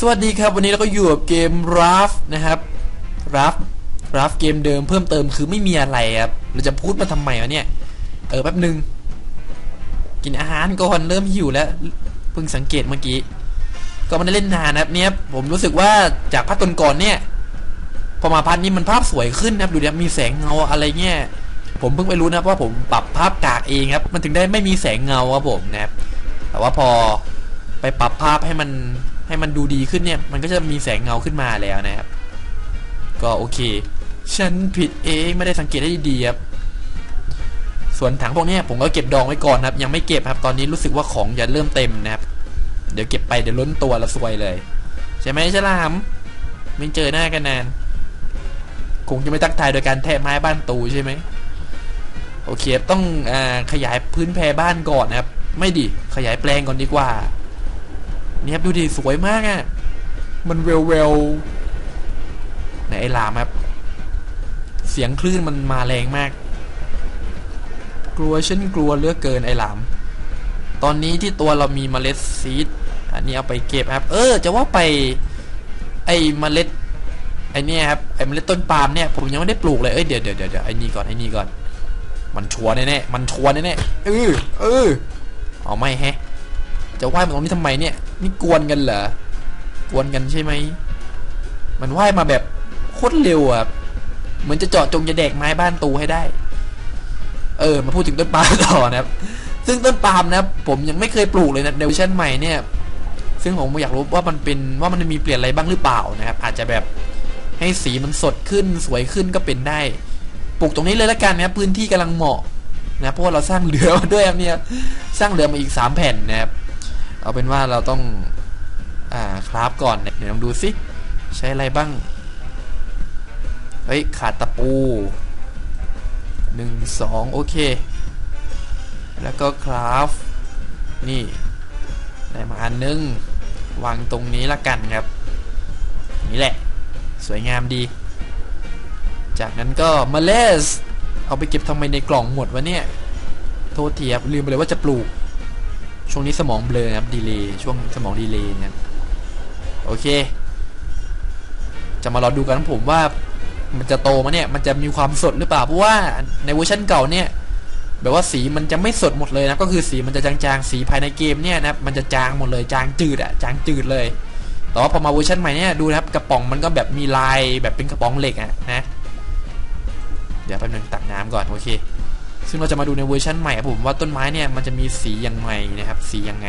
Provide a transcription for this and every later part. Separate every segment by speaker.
Speaker 1: สวัสดีครับวันนี้เราก็อยู่กับเกม Raft นะครับ Raft Raft เกมเดิมเพิ่มเติมคือไม่มีอะไรครับเราจะพูดมาทำไมวะเนี่ย เออแป๊บหนึ่งกินอาหารก่อนเริ่มหิวแล้วเพิ่งสังเกตเมื่อกี้ ก็มันได้เล่นนานนะครับเนี่ยผมรู้สึกว่าจากภาคก่อนๆเนี่ย พอมาพันนี้มันภาพสวยขึ้นนะครับดูดิมีแสงเงาอะไรเงี้ยผมเพิ่งไปรู้นะว่าผมปรับภาพกากเองครับ มันถึงได้ไม่มีแสงเงาครับผมนะครับแต่ว่าพอไปปรับภาพให้มัน ให้มันดูดีขึ้นเนี่ย มันก็จะมีแสงเงาขึ้นมาแล้วนะครับ ก็โอเค ฉันผิดเองไม่ได้สังเกตได้ดีครับ ส่วนถังพวกนี้ผมก็เก็บดองไว้ก่อนครับ ยังไม่เก็บครับ ตอนนี้รู้สึกว่าของจะเริ่มเต็มนะครับ เดี๋ยวเก็บไปเดี๋ยวล้นตัวละซวยเลย ใช่ไหมฉลาม ไม่เจอหน้ากันนาน คงจะไม่ตักทายโดยการแทะไม้บ้านตูใช่ไหมโอเคต้องอขยายพื้นแพรบ้านก่อนนะครับ ไม่ดิขยายแปลงก่อนดีกว่า นี่ครับดูดิสวยมากอะ่ะ มันเวลเวลไหนไอ้ลามครับ เสียงคลื่นมันมาแรงมาก กลัวฉันกลัวเหลือกเกินไอ้หลาม ตอนนี้ที่ตัวเรามีเมล็ดซีดอันนี้เอาไปเก็บครับ เออ จะว่าไปไอ้เมล็ดไอ้นี่ครับไอ้เมล็ดต้นปาล์มเนี่ยผมยังไม่ได้ปลูกเลยเอ้ยเดี๋ยวเดี๋ยวเดี๋ยวไอ้นี่ก่อนไอ้นี่ก่อน มันชัวร์แน่ๆมันชัวร์แน่ๆเออเออเอาไม่แฮะจะว่ายมาตรงนี้ทำไมเนี่ย นี่กวนกันเหรอ กวนกันใช่ไหม มันว่ายมาแบบโคตรเร็วอะ เหมือนจะเจาะจงจะแดกไม้บ้านตูให้ได้ เออ มาพูดถึงต้นปาล์มต่อนะครับ ซึ่งต้นปาล์มนะครับผมยังไม่เคยปลูกเลยนะในเวอร์ชันใหม่เนี่ย ซึ่งผมอยากรู้ว่ามันเป็นว่ามันมีเปลี่ยนอะไรบ้างหรือเปล่านะครับ อาจจะแบบให้สีมันสดขึ้นสวยขึ้นก็เป็นได้ ปลูกตรงนี้เลยละกันนะครับพื้นที่กำลังเหมาะนะเพราะว่าเราสร้างเรือมาด้วยครับเนี่ย สร้างเรือมาอีกสามแผ่นนะครับ เอาเป็นว่าเราต้องอ่าคราฟก่อนเนี่ยเดี๋ยวลองดูสิใช้อะไรบ้าง เฮ้ย ขาดตะปูหนึ่งสองโอเค แล้วก็คราฟ นี่ ได้มาอันนึง วางตรงนี้ละกันครับ นี่แหละ สวยงามดี จากนั้นก็มาเลส เอาไปเก็บทำไมในกล่องหมดวะเนี่ย โทษทีครับลืมไปเลยว่าจะปลูก ช่วงนี้สมองเบลอครับดีเลย์ช่วงสมองดีเลย์นะครับโอเค จะมารอดูกันผมว่า มันจะโตมาเนี่ยมันจะมีความสดหรือเปล่าเพราะว่าในเวอร์ชันเก่าเนี่ย แบบว่าสีมันจะไม่สดหมดเลยนะก็คือสีมันจะจางๆสีภายในเกมเนี่ยนะมันจะจางหมดเลยจางจืดอะจางจืดเลยแต่ว่าพอมาเวอร์ชันใหม่เนี่ยดูนะครับกระป๋องมันก็แบบมีลายแบบเป็นกระป๋องเหล็กอะนะ เดี๋ยวแป๊บนึงตักน้ำก่อนโอเค ซึ่งเราจะมาดูในเวอร์ชันใหม่ครับผมว่าต้นไม้เนี่ยมันจะมีสียังไงนะครับ สียังไง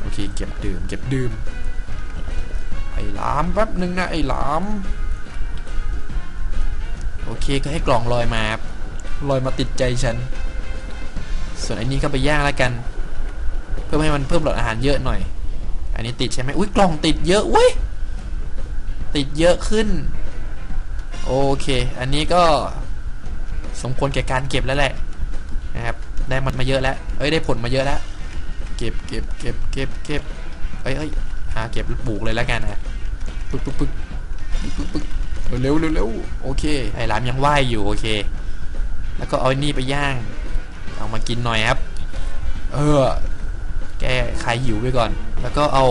Speaker 1: โอเค เก็บดื่ม เก็บดื่ม ไอ้หลามแป๊บนึงนะไอ้หลาม โอเคก็ให้กล่องลอยมาครับลอยมาติดใจฉัน ส่วนอันนี้ก็ไปย่างแล้วกัน เพื่อให้มันเพิ่มหลอดอาหารเยอะหน่อย อันนี้ติดใช่ไหมอุ้ยกล่องติดเยอะเว้ยติดเยอะขึ้น โอเค อันนี้ก็ สมควรแก่การเก็บแล้วแหละนะครับได้มันมาเยอะแล้วเอ้ยได้ผลมาเยอะแล้ว เก็บเก็บเก็บเก็บเก็บเอ้ยเอ้ยหาเก็บปลูกเลยแล้วกันนะปึ๊กปึ๊กปึ๊กปึ๊กปึ๊กเร็วเร็วเร็วโอเคไอ้หลามยังว่ายอยู่โอเค แล้วก็เอาไอ้นี่ไปย่างเอามากินหน่อยครับ เออ แก้คลายหิวไปก่อน แล้วก็เอา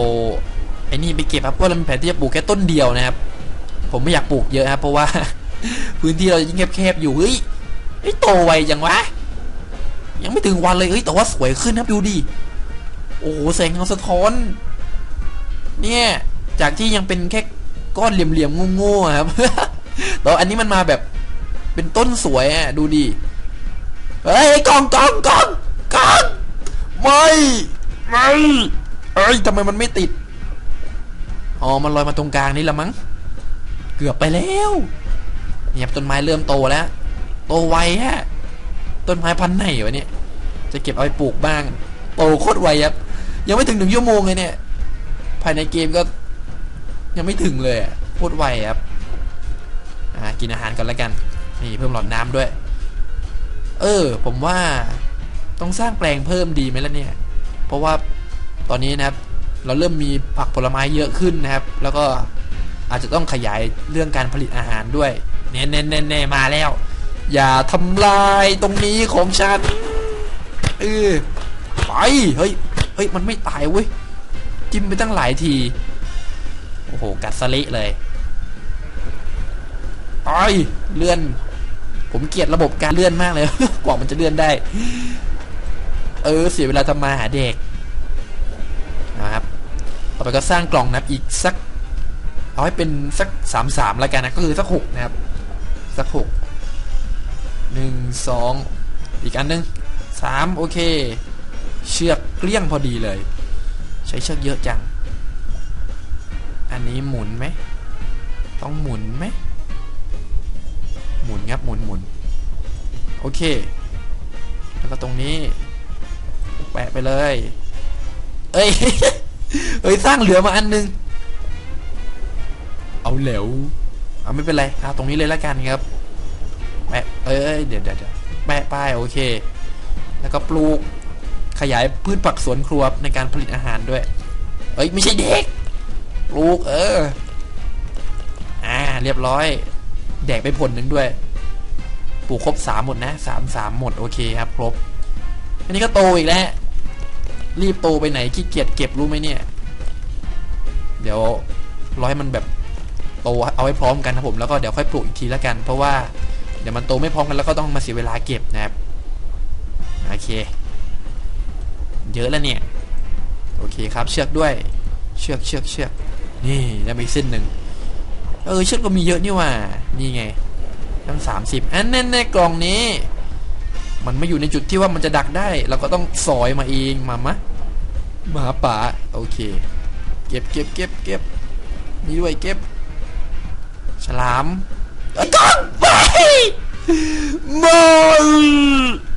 Speaker 1: ไอ้นี่ไปเก็บครับเพราะเรามีแผนที่จะปลูกแค่ต้นเดียวนะครับ ผมไม่อยากปลูกเยอะครับเพราะว่า พื้นที่เรายิ่งแคบๆอยู่เฮ้ย ไอ้ยโตไวจังวะ ยังไม่ถึงวันเลยเอ้ยแต่ว่าสวยขึ้นครับดูดิโอ้โหแสงเงาสะท้อน เนี่ย จากที่ยังเป็นแค่ก้อนเหลี่ยมๆโง่ๆครับแต่อันนี้มันมาแบบเป็นต้นสวยอะดูดิเฮ้ยกองกองกองกองไม่ไม่เอ้ยทำไมมันไม่ติดอ๋อมันลอยมาตรงกลางนี่ละมั้งเกือบไปแล้วเนี่ยต้นไม้เริ่มโตแล้ว โตไวฮะ ต้นไม้พันธุ์ไหนวะเนี่ย จะเก็บเอาไปปลูกบ้าง โตโคตรไวครับ ยังไม่ถึงหนึ่งชั่วโมงเลยเนี่ย ภายในเกมก็ ยังไม่ถึงเลยโคตรไวครับ อ่า กินอาหารก่อนแล้วกัน นี่เพิ่มหลอดน้ำด้วย เออ ผมว่าต้องสร้างแปลงเพิ่มดีไหมล่ะเนี่ย เพราะว่าตอนนี้นะครับเราเริ่มมีผักผลไม้เยอะขึ้นนะครับ แล้วก็อาจจะต้องขยายเรื่องการผลิตอาหารด้วย เน่เน่เน่เน่มาแล้ว อย่าทำลายตรงนี้ของฉันเออไปเฮ้ยเฮ้ยมันไม่ตายเว้ยจิ้มไปตั้งหลายทีโอ้โหกัดสลิเลยไอ้ยเลื่อน ผมเกลียดระบบการเลื่อนมากเลยกว่ามันจะเลื่อนได้ เออเสียเวลาทำมาหาเด็กนะครับต่อไปก็สร้างกล่องนับอีกสักเอาให้เป็นสักสามสามแล้วกันนะก็คือสักหกนะครับ สักหก หนึ่งสองอีกอันหนึ่งสามโอเค เชือกเกลี้ยงพอดีเลย ใช้เชือกเยอะจัง อันนี้หมุนไหม ต้องหมุนไหม หมุนครับหมุนหมุนโอเค แล้วก็ตรงนี้แปะไปเลย เอ้ย เอ้ย สร้างเหลือมาอันนึง เอาเหลวเอาไม่เป็นไรเอาตรงนี้เลยล้วกันครับ เอ้ยเดี๋ยวเดี๋ยวแปะป้ายโอเค แล้วก็ปลูกขยายพืชผักสวนครัวในการผลิตอาหารด้วย เอ้ยไม่ใช่เด็ก ปลูกเออ อ่าเรียบร้อย แดกไปผลหนึ่งด้วย ปลูกครบสามหมดนะสามสามหมดโอเคครับ ครบ อันนี้ก็โตอีกแล้ว รีบโตไปไหนขี้เกียจเก็บรู้ไหมเนี่ย เดี๋ยวรอให้มันแบบโตเอาไว้พร้อมกันนะผมแล้วก็เดี๋ยวค่อยปลูกอีกทีแล้วกัน เพราะว่า ดี๋ยวมันโตไม่พร้อมกันแล้วก็ต้องมาเสียเวลาเก็บนะครับโอเค เยอะแล้วเนี่ย โอเคครับเชือกด้วย เชือกเชือกเชือกนี่แล้วมีเส้นหนึ่งเออเชือกก็มีเยอะนี่ว่านี่ไงตั้งสามสิบอันนั้นในกล่องนี้ มันไม่อยู่ในจุดที่ว่ามันจะดักได้เราก็ต้องสอยมาเองมามะมาป่าโอเค เก็บเก็บเก็บเก็บนี่ด้วยเก็บ ฉลาม เอ้ยก้อนไปมอน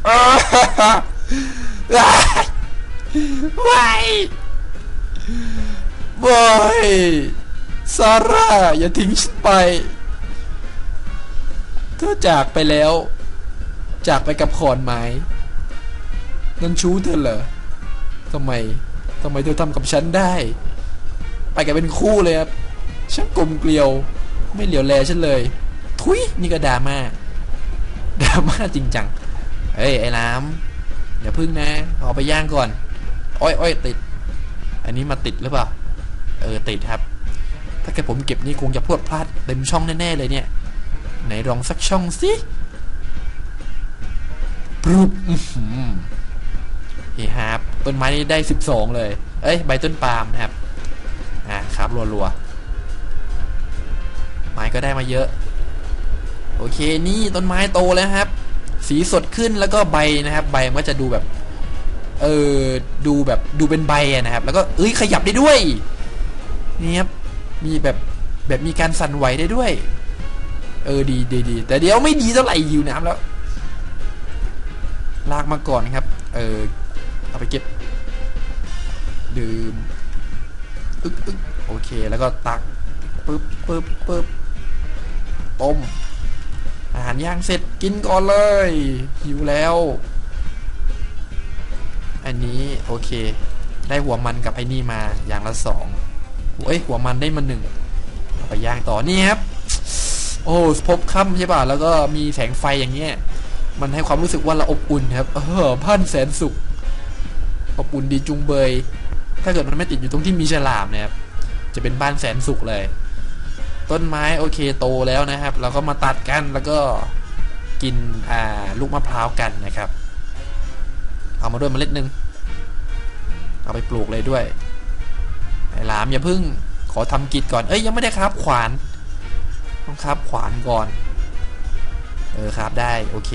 Speaker 1: อ่าไม่ไม่ซาร่า อย่าทิ้งฉันไป เธอจากไปแล้ว จากไปกับขอนไม้ นั่นชู้เธอเหรอทำไมทำไมเธอทำกับฉันได้ ไปกันเป็นคู่เลยครับช่างกลมเกลียว ไม่เหลียวแลฉันเลย ทุยนี่ก็ดราม่าดราม่าจริงจังเฮ้ยไอ้น้ำอย่าพึ่งนะเอาไปย่างก่อน อ้อยอ้อยติด อันนี้มาติดหรือเปล่า เออติดครับ ถ้าเกิดผมเก็บนี่คงจะพรวดพลาดเต็มช่องแน่ ๆ เลยเนี่ย ไหนลองสักช่องสิปรุบเฮ้ครับต้นไม้นี่ได้12เลย เอ้ยใบต้นปาล์มครับ อ่าครับรัวๆไม้ก็ได้มาเยอะ โอเคนี่ต้นไม้โตแล้วครับ สีสดขึ้นแล้วก็ใบนะครับ ใบมันก็จะดูแบบ เออดูแบบดูเป็นใบนะครับ แล้วก็เอ้ยขยับได้ด้วยนี่ครับมีแบบแบบมีการสั่นไหวได้ด้วย เออดีดีดีแต่เดี๋ยวไม่ดีเท่าไหร่อยู่น้ำแล้ว ลากมาก่อนครับ เออเอาไปเก็บดื่มอึกอึกโอเคแล้วก็ตักปึ๊บปึ๊บปึ๊บต้ม อาหารย่างเสร็จกินก่อนเลยหิวแล้ว อันนี้โอเค ได้หัวมันกับไอ้นี่มาอย่างละสองเอ้ยหัวมันได้มาหนึ่งไปย่างต่อนี่ครับ โอ้พบค่ำใช่ป่ะแล้วก็มีแสงไฟอย่างเงี้ยมันให้ความรู้สึกว่าเราอบอุ่นครับ เออพันแสนสุข อบอุ่นดีจุงเบย ถ้าเกิดมันไม่ติดอยู่ตรงที่มีฉลามนะครับ จะเป็นบ้านแสนสุขเลย ต้นไม้โอเคโตแล้วนะครับ เราก็มาตัดกันแล้วก็กินอ่าลูกมะพร้าวกันนะครับ เอามาด้วยเมล็ดหนึ่งเอาไปปลูกเลยด้วยไอ้หลามอย่าพึ่งขอทำกิจก่อนเอ้ยยังไม่ได้ครับขวาน ต้องครับขวานก่อน เออครับได้โอเค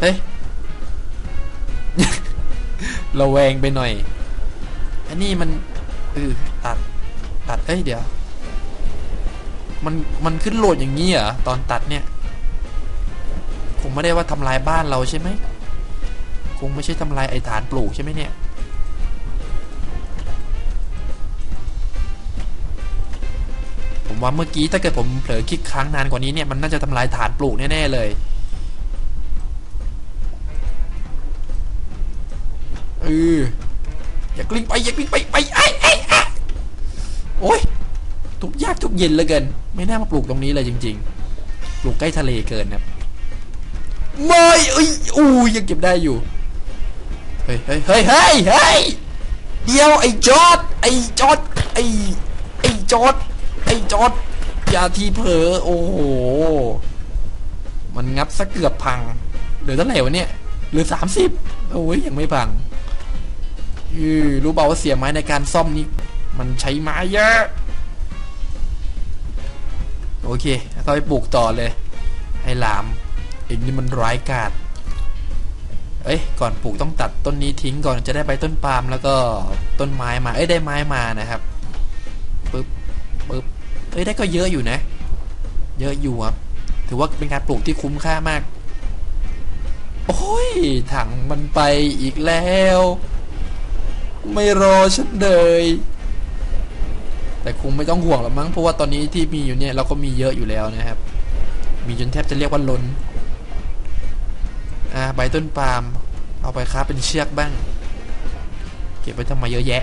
Speaker 1: เฮ้ยเราแวงไปหน่อยอันนี้มันเออตัดตัดเอ้ยเดี๋ยว มันมันขึ้นโหลดอย่างนี้เหรอตอนตัดเนี่ย คงไม่ได้ว่าทำลายบ้านเราใช่ไหมคงไม่ใช่ทำลายไอฐานปลูกใช่ไหมเนี่ยผมว่าเมื่อกี้ถ้าเกิดผมเผลอคลิกค้างนานกว่านี้เนี่ยมันน่าจะทำลายฐานปลูกแน่ๆเลยเอออย่ากลิ้งไปอย่ากลิ้งไปไปไอ้ไอ้ไอ้โอ้ย ทุกยากทุกเย็นเหลือเกิน ไม่น่ามาปลูกตรงนี้เลยจริง ๆ ปลูกใกล้ทะเลเกินครับไม่เอ้ยอู้ยังเก็บได้อยู่เฮ้ยเฮ้ยเฮ้ยเฮ้ยเฮ้ยเดี๋ยวไอ้จอดไอ้จอดไอ้ไอ้จอดไอ้จอดอย่าทีเผลอโอ้โหมันงับซะเกือบพังเหลือเท่าไหร่วะเนี่ยเหลือสามสิบโอ้ยยังไม่พังอือรู้เปล่าว่าเสียไม้ในการซ่อมนี้มันใช้ไม้เยอะ โอเคเราไปปลูกต่อเลยให้หลามอีกนี่มันร้ายกาจเอ้ย ก่อนปลูกต้องตัดต้นนี้ทิ้งก่อนจะได้ไปต้นปาล์มแล้วก็ต้นไม้มา เอ้ยได้ไม้มานะครับปึ๊บปึ๊บเอ้ยได้ก็เยอะอยู่นะ เยอะอยู่ครับ ถือว่าเป็นการปลูกที่คุ้มค่ามาก โอ้ย ถังมันไปอีกแล้ว ไม่รอฉันเลย แต่คงไม่ต้องห่วงหรอกมั้งเพราะว่าตอนนี้ที่มีอยู่เนี่ยเราก็มีเยอะอยู่แล้วนะครับ มีจนแทบจะเรียกว่าล้นอ่าใบต้นปาล์มเอาไปค้าเป็นเชือกบ้าง เก็บไว้ทำไมเยอะแยะ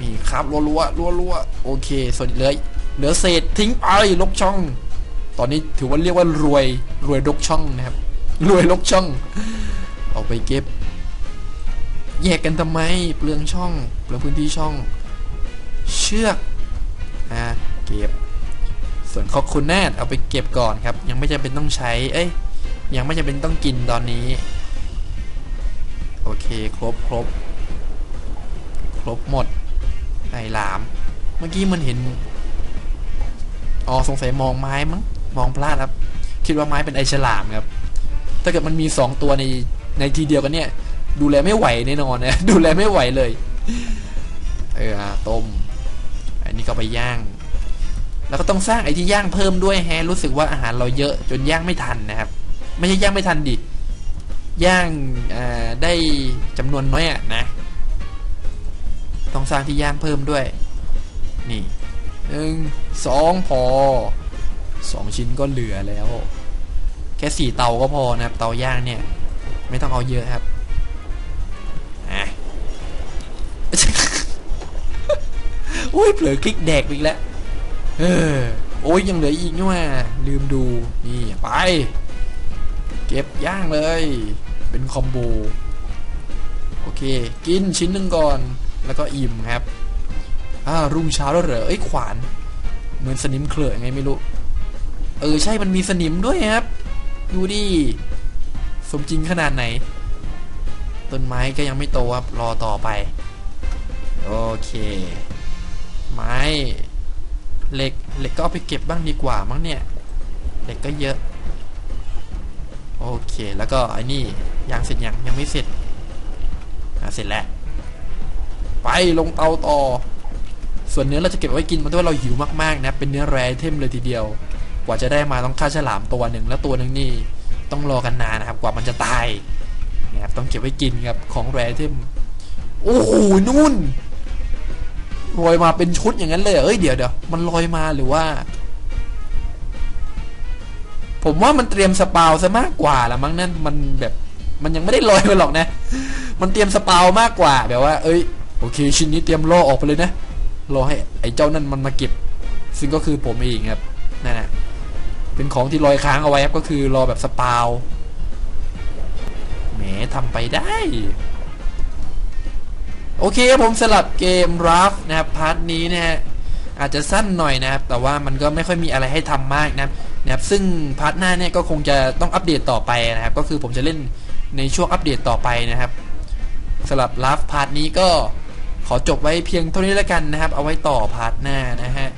Speaker 1: นี่ครับรัวรัวรัวรัวๆโอเคส่วนเหลือเหลือเศษทิ้งไปลกช่อง ตอนนี้ถือว่าเรียกว่ารวยรวยลกช่องนะครับ รวยลกช่อง เอาไปเก็บ แยกกันทำไมเปลืองช่องเปลืองพื้นที่ช่อง เชือกอ่าเก็บ ส่วนคอกคุณแนทเอาไปเก็บก่อนครับ ยังไม่จำเป็นต้องใช้ เอ้ย ยังไม่จำเป็นต้องกินตอนนี้ โอเค ครบครบครบหมดไอ้หลาม เมื่อกี้มันเห็น อ๋อ สงสัยมองไม้มั้ง มองพลาดครับ คิดว่าไม้เป็นไอฉลามครับ ถ้าเกิดมันมีสองตัวในในทีเดียวกันเนี่ย ดูแลไม่ไหวแน่นอนนะ ดูแลไม่ไหวเลย เออต้ม นนี้ก็ไปย่าง แล้วก็ต้องสร้างไอ้ที่ย่างเพิ่มด้วยแฮรู้สึกว่าอาหารเราเยอะจนย่างไม่ทันนะครับ ไม่ใช่ย่างไม่ทันดิย่างได้จำนวนน้อยอะนะ ต้องสร้างที่ย่างเพิ่มด้วย นี่หนึ่งสองพอสองชิ้นก็เหลือแล้ว แค่สี่เตาก็พอนะครับ เตาย่างเนี่ย ไม่ต้องเอาเยอะครับ อุ้ยเผลอคลิกแดกอีกแล้วเออโอ้ยยังเหลืออีกนี่ว่าลืมดูนี่ไป เก็บย่างเลย เป็นคอมโบโอเค กินชิ้นหนึ่งก่อน แล้วก็อิ่มครับอ่ารุ่งเช้าแล้วเหรอเอ้ยขวาน เหมือนสนิมเคลือะไงไม่รู้ เออใช่มันมีสนิมด้วยครับ ดูดิสมจริงขนาดไหน ต้นไม้ก็ยังไม่โตครับรอต่อไป โอเค ไม้เหล็กเหล็กก็เอาไปเก็บบ้างดีกว่ามั้งเนี่ยเหล็กก็เยอะ โอเคแล้วก็ไอ้นี่ยังเสร็จยังยังไม่เสร็จอะเสร็จแล้ว ไปลงเตาต่อ ส่วนเนื้อเราจะเก็บไว้กินมันด้วยเราหิวมากๆนะเป็นเนื้อแรเทมเลยทีเดียว กว่าจะได้มาต้องฆ่าฉลามตัวหนึ่งแล้วตัวหนึ่งนี่ต้องรอกันนานนะครับ กว่ามันจะตายนะครับต้องเก็บไว้กินครับของแรเทมโอ้โหนู่น ลอยมาเป็นชุดอย่างนั้นเลยเอ้ยเดี๋ยวเดี๋ยวมันลอยมาหรือว่า ผมว่ามันเตรียมสปาวซะมากกว่าละมั้งนั่นมันแบบมันยังไม่ได้ลอยมาหรอกนะ มันเตรียมสปาวมากกว่าแบบว่า เอ้ยโอเค ชิ้นนี้เตรียมล่อออกไปเลยนะรอให้ไอ้เจ้านั่นมันมาเก็บ ซึ่งก็คือผมเองครับนั่นแหละเป็นของที่ลอยค้างเอาไว้ครับก็คือรอแบบสปาวแหมทำไปได้ โอเคครับผมสลับเกมรัฟนะครับพาร์ทนี้นะฮะอาจจะสั้นหน่อยนะครับ แต่ว่ามันก็ไม่ค่อยมีอะไรให้ทำมากนะครับนะครับซึ่งพาร์ทหน้าเนี่ยก็คงจะต้องอัปเดตต่อไปนะครับ ก็คือผมจะเล่นในช่วงอัปเดตต่อไปนะครับสลับรัฟพาร์ทนี้ก็ขอจบไว้เพียงเท่านี้แล้วกันนะครับ เอาไว้ต่อพาร์ทหน้านะฮะ